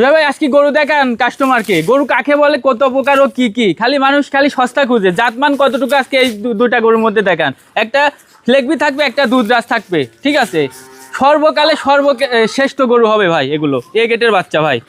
সুজা ভাই, আজকে গরু দেখান কাস্টমারকে গরু কাকে বলে, কত প্রকার ও কি কি? খালি মানুষ খালি সস্তা খুঁজে। জাতমান কতটুকু আজকে এই দু- দুইটা গরুর মধ্যে দেখান? একটা ফ্লেগবি থাকবে, একটা দুধ রাস থাকবে। ঠিক আছে? সর্বকালে সর্ব শ্রেষ্ঠ গরু হবে ভাই এগুলো। এ গেটের বাচ্চা ভাই।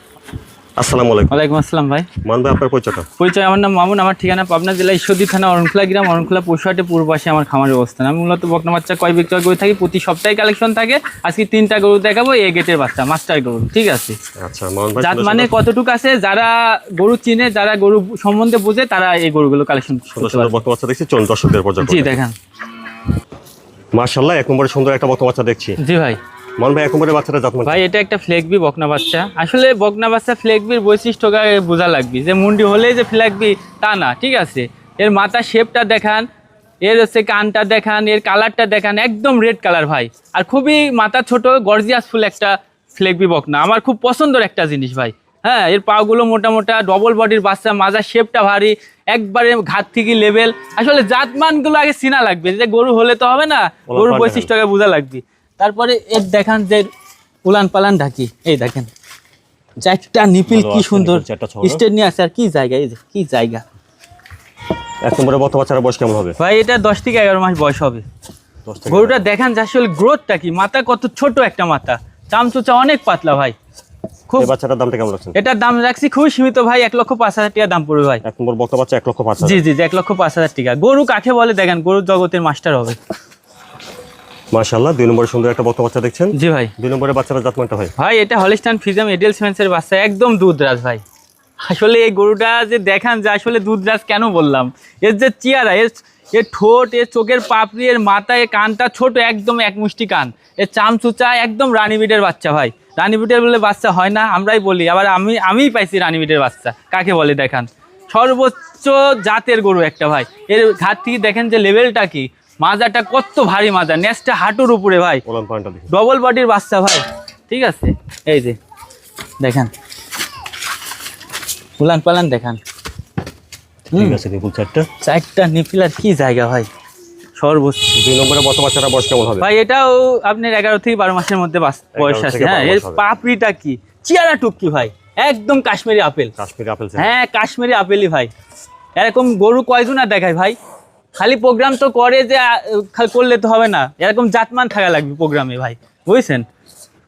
আসসালামু আলাইকুম। ওয়ালাইকুম আসসালাম ভাই। মান ভাই আপনার পরিচয়টা? পরিচয় আমার নাম মামুন আমার ঠিকানা পাবনা জেলা ঈশ্বরদী থানা অরণখোলা গ্রাম অরণখোলা পশুহাটে পূর্ব পাশে আমার খামারের অবস্থান। আমি মূলত বকনা বাচ্চা কয় বিক্রয় করে থাকি প্রতি সপ্তাহে কালেকশন থাকে। আজকে তিনটা গরু দেখাবো এ গেটের বাচ্চা মাস্টার গরু ঠিক আছে? আচ্ছা জাত মানে কতটুকু আছে যারা গরু চিনে যারা গরু সম্বন্ধে বুঝে তারা এই গরুগুলো কালেকশন বাচ্চা দেখছি চলুন দর্শকদের পর্যন্ত জি দেখান। মার্শাল্লাহ এক নম্বরে সুন্দর একটা বক্ত বাচ্চা দেখছি। জি ভাই। মান ভাই এক নম্বরে বাচ্চাটা জাতমান ভাই এটা একটা ফ্লেগবি বকনা বাচ্চা। আসলে বকনা বাচ্চা ফ্লেগবির বোঝা লাগবে। যে মুন্ডি হলেই যে ফ্লেগবি তা না ঠিক আছে? এর মাথা শেপটা দেখান এর হচ্ছে কানটা দেখান এর কালারটা দেখান একদম রেড কালার ভাই। আর খুবই মাথা ছোট গর্জিয়াস ফুল একটা ফ্লেগবি বকনা। আমার খুব পছন্দের একটা জিনিস ভাই। হ্যাঁ এর পাগুলো মোটা মোটা ডবল বডির বাচ্চা মাজার শেপটা ভারী একবারে ঘাত থেকে লেভেল আসলে জাতমানগুলো আগে চিনা লাগবে যে গরু হলে তো হবে না গরুর পাল্টা বৈশিষ্ট্য বোঝা লাগবে। তারপরে এর দেখান যে উলান পালান ঢাকি। এই দেখেন চারটা নিপিল কি সুন্দর। স্টেট নিয়ে আছে আর কি জায়গা এই কি জায়গা। এক নম্বরে বক্ত বাচ্চার বয়স কেমন হবে? ভাই এটা দশ থেকে এগারো মাস বয়স হবে। গরুটা দেখান যে আসলে গ্রোথটা কি? মাথা কত ছোট একটা মাথা। চামচুচা অনেক পাতলা ভাই। খুব বাচ্চাটার দামটা কেমন রাখছেন এটার দাম রাখছি খুবই সীমিত ভাই এক লক্ষ পাঁচ হাজার টাকা দাম পড়বে ভাই। এক নম্বর বক্ত বাচ্চা এক লক্ষ পাঁচ জি জি এক লক্ষ পাঁচ হাজার টাকা। গরু কাকে বলে দেখেন গরুর জগতের মাস্টার হবে। মার্শাল্লাহ দুই নম্বরে সুন্দর একটা বক্ত বাচ্চা দেখছেন? জি ভাই। দুই নম্বরে বাচ্চাটা জাতমানটা হয়। ভাই এটা হলিস্টান ফিজাম এডিএল সিমেন্সের বাচ্চা একদম দুধরাজ ভাই। আসলে এই গরুটা যে দেখান যে আসলে দুধরাজ কেন বললাম? এর যে চেয়ারা এর এর ঠোঁট এর চোখের পাপড়ি এর মাথা এর কানটা ছোট একদম এক মুষ্টি কান। এর চামচুচা একদম রানীবিটের বাচ্চা ভাই। রানীবিটের বলে বাচ্চা হয় না আমরাই বলি। আবার আমি আমিই পাইছি রানীবিটের বাচ্চা। কাকে বলে দেখান? সর্বোচ্চ জাতের গরু একটা ভাই। এর ঘাট থেকে দেখেন যে লেভেলটা কি। মাজাটা কত ভারী মাজা নেসটা হাঁটুর উপরে ভাই। ডবল বডির বাচ্চা ভাই ঠিক আছে? এই যে দেখেন। উলান পালান দেখান। চারটা। নিপিলার কি জায়গা ভাই সর্বোচ্চ। দুই নম্বরে বক্ত বাচ্চাটা বয়স কেমন হবে? ভাই এটাও আপনার এগারো থেকে বারো মাসের মধ্যে বয়স আছে। হ্যাঁ এর পাপড়িটা কি? চিয়ারা ভাই একদম কাশ্মীরি আপেল। কাশ্মীরি আপেল হ্যাঁ কাশ্মীরি আপেলই ভাই। এরকম গরু কয়জন আর দেখায় ভাই? খালি প্রোগ্রাম তো করে যে করলে তো হবে না। এরকম জাতমান থাকা লাগবে প্রোগ্রামে ভাই বুঝছেন?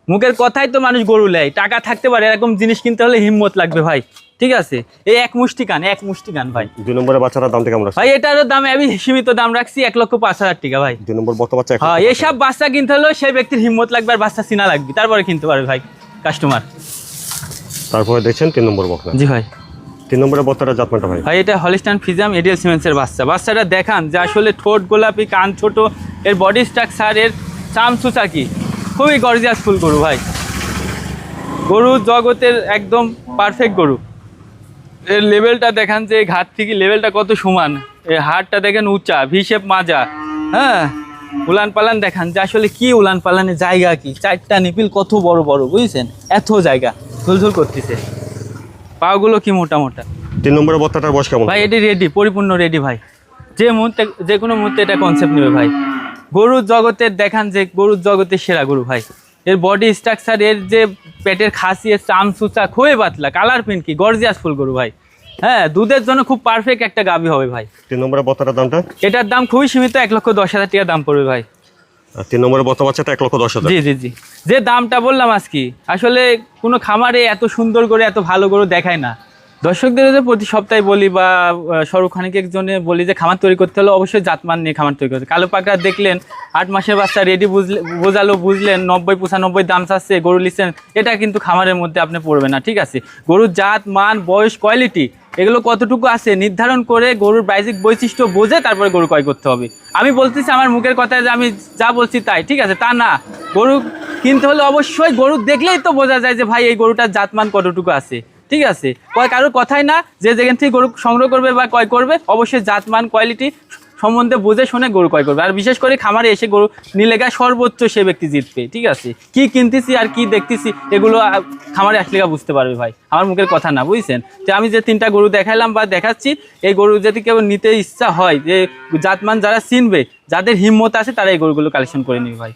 মুখের কথাই তো মানুষ গরু নেয় টাকা থাকতে পারে এরকম জিনিস কিনতে হলে হিম্মত লাগবে ভাই ঠিক আছে? এই এক মুষ্টি কান এক মুষ্টি কান ভাই। দুই নম্বরে বাচ্চাটার দামটা কেমন ভাই এটারও দাম আমি সীমিত দাম রাখছি এক লক্ষ পাঁচ হাজার টাকা ভাই। দুই নম্বর বাচ্চা হ্যাঁ এইসব বাচ্চা কিনতে হলেও সেই ব্যক্তির হিম্মত লাগবে আর বাচ্চা চিনা লাগবে তারপরে কিনতে পারবে ভাই কাস্টমার তারপরে দেখছেন তিন নম্বর বক্তা। জি ভাই। তিন নম্বরে বক্তাটা জাতমানটা হয় ভাই, এটা হলিস্টান ফিজাম এডিএল সিমেন্সের বাচ্চা। বাচ্চাটা দেখান যে আসলে ঠোঁট গোলাপি, কান ছোট, এর বডি স্ট্রাকচার এর চাম চুচা কি? খুবই গর্জিয়াস ফুল গরু ভাই। গরু জগতের একদম পারফেক্ট গরু। এর লেভেলটা দেখান যে ঘাট থেকে লেভেলটা কত সমান। এর হাড়টা দেখেন উঁচা ভিশেপ মাজা। হ্যাঁ? উলান পালান দেখান যে আসলে কি উলান পালানের জায়গা কি? চারটা নিপিল কত বড় বড়, বুঝছেন? এত জায়গা। ঝুলঝুল করতেছে। পাগুলো কি মোটা মোটা? তিন নম্বরে বক্তাটার বয়স কেমন? ভাই এটি রেডি পরিপূর্ণ রেডি ভাই। যে মুহূর্তে যে কোনো মুহূর্তে এটা কনসেপ্ট নেবে ভাই। গরুর জগতের দেখান যে গরুর জগতের সেরা গরু ভাই। এর বডি স্ট্রাকচার এর যে পেটের খাসি এর চাম সুচা খুবই পাতলা কালার প্রিন্ট কি গর্জিয়াস ফুল গরু ভাই। হ্যাঁ দুধের জন্য খুব পারফেক্ট একটা গাবি হবে ভাই। তিন নম্বরে বক্তাটার দামটা? এটার দাম খুবই সীমিত এক লক্ষ দশ হাজার টাকা দাম পড়বে ভাই। তিন নম্বরে বক্তা বাচ্চাটা এক লক্ষ দশ হাজার। জি জি জি। যে দামটা বললাম আজকে, আসলে কোনো খামারে এত সুন্দর করে এত ভালো করে দেখায় না। দর্শকদের যে প্রতি সপ্তাহে বলি বা সর্বখানিকের জন্য বলি যে খামার তৈরি করতে হলে অবশ্যই জাতমান নিয়ে খামার তৈরি করতে কালো পাকড়া দেখলেন, আট মাসের বাচ্চা রেডি বুঝলে, বোঝালো, বুঝলেন, নব্বই, পঁচানব্বই দাম চাচ্ছে, গরু লিখছেন এটা কিন্তু খামারের মধ্যে আপনি পড়বে না, ঠিক আছে? গরুর জাত, মান, বয়স কোয়ালিটি এগুলো কতটুকু আছে, নির্ধারণ করে গরুর বাইজিক বৈশিষ্ট্য বোঝে তারপরে গরু ক্রয় করতে হবে। আমি বলতেছি আমার মুখের কথায় যে আমি যা বলছি তাই, ঠিক আছে? তা না। গরু কিনতে হলে অবশ্যই গরু দেখলেই তো বোঝা যায় যে ভাই এই গরুটার জাতমান কতটুকু আছে। ঠিক আছে? কয় কারোর কথাই না, যে যেখান থেকে গরু সংগ্রহ করবে বা ক্রয় করবে, অবশ্যই জাতমান কোয়ালিটি সম্বন্ধে বুঝে শুনে গরু ক্রয় করবে। আর বিশেষ করে খামারে এসে গরু নিলে গা সর্বোচ্চ সে ব্যক্তি জিতবে। ঠিক আছে? কি কিনতেছি আর কি দেখতেছি, এগুলো খামারে আসলে বুঝতে পারবে ভাই। আমার মুখের কথা না, বুঝছেন? যে আমি যে তিনটা গরু দেখাইলাম বা দেখাচ্ছি, এই গরু যদি কেউ নিতে ইচ্ছা হয়, যে জাতমান যারা চিনবে, যাদের হিম্মত আছে, তারা এই গরুগুলো কালেকশন করে নিবে ভাই।